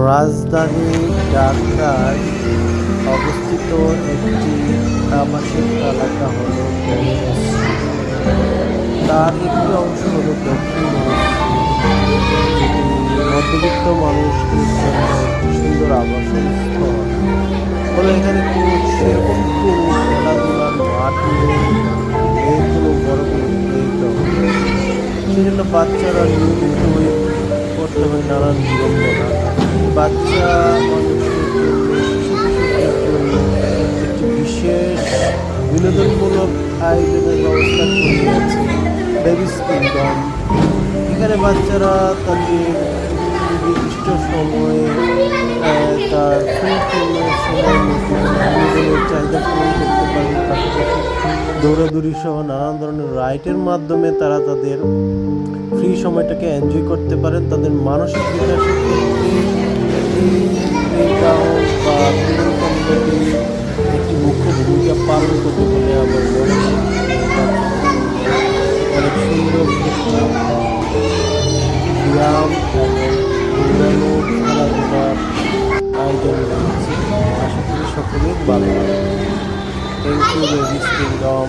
রাজধানী ঢাকায় অবস্থিত একটি আবাসিক এলাকা হল তার একটি অংশ হল দক্ষিণ মধ্যবিত্ত মানুষদের জন্য একটি সুন্দর আবাসন স্থল ফলে এখানে কোনো সেরকম কোনো খেলাধুলার মাঠ নেই নেই কোনো বড় কোনো সেজন্য বাচ্চারা নিয়মিতই করতে হয় নানান বিড়ম্বনা বাচ্চা মানুষের একটি বিশেষ বিনোদনমূলক আয়োজনের ব্যবস্থা করিয়াছে বেবিস কিংডম এখানে বাচ্চারা তাদের নির্দিষ্ট সময়ে তার সম্পূর্ণ চাহিদা পূরণ করতে পারে পাশাপাশি দৌড়াদৌড়ি সহ নানান ধরনের রাইডের মাধ্যমে তারা তাদের ফ্রি সময়টাকে এনজয় করতে পারেন, তাদের মানসিক বিকাশের এই বা একটি মুখ্য ভূমিকা পালন করতে বলে আমার অনেক সুন্দর ব্যায়াম দৌড়ানো খেলাধুলার আয়োজন রয়েছে আশা করি সকলেই ভালো thank you Babies Kingdom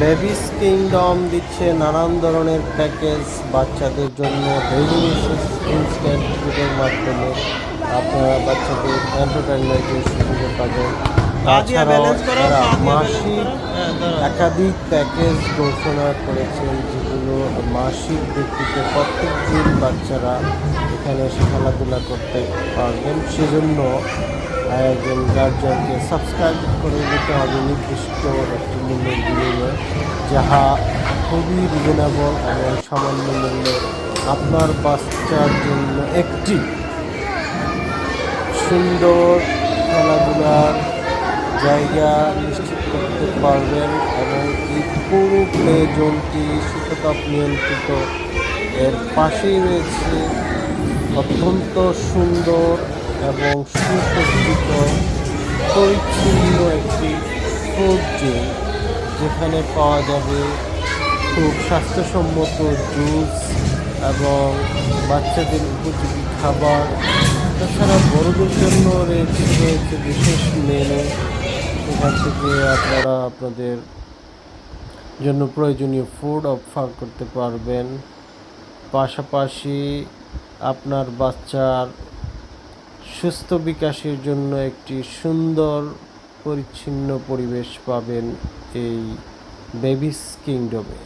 Babies Kingdom দিচ্ছে নানান ধরনের প্যাকেজ বাচ্চাদের জন্য বেসিস মাধ্যমে। আপনারা বাচ্চাদের এন্টারটেনমেন্টের সুবিধা পাবেন। তাছাড়াও মাসিক একাধিক প্যাকেজ ঘোষণা করেছেন যেগুলো মাসিক ভিত্তিতে প্রত্যেক দিন বাচ্চারা এখানে খেলাধুলা করতে পারবেন। সেজন্য একজন গার্জিয়ানকে সাবস্ক্রাইব করে দিতে হবে নির্দিষ্ট একটি মূল্যের বিনিময়ে, যাহা খুবই রিজনেবল এবং সামান্য মূল্যে আপনার বাচ্চার জন্য একটি সুন্দর খেলাধুলার জায়গা নিশ্চিত করতে পারবেন এবং এই পুরো প্লে জোনটি নিয়ন্ত্রিত এর পাশেই রয়েছে অত্যন্ত সুন্দর এবং সুসজ্জিত পরিচ্ছন্ন একটি জোন যেখানে পাওয়া যাবে খুব স্বাস্থ্যসম্মত জুস এবং বাচ্চাদের উপযোগী খাবার। তাছাড়া বড়দের জন্য রয়েছে বিশেষ মেনু এখান থেকে আপনারা আপনাদের জন্য প্রয়োজনীয় ফুড অফার করতে পারবেন। পাশাপাশি আপনার বাচ্চার সুস্থ বিকাশের জন্য একটি সুন্দর পরিচ্ছন্ন পরিবেশ পাবেন এই বেবিস কিংডমে।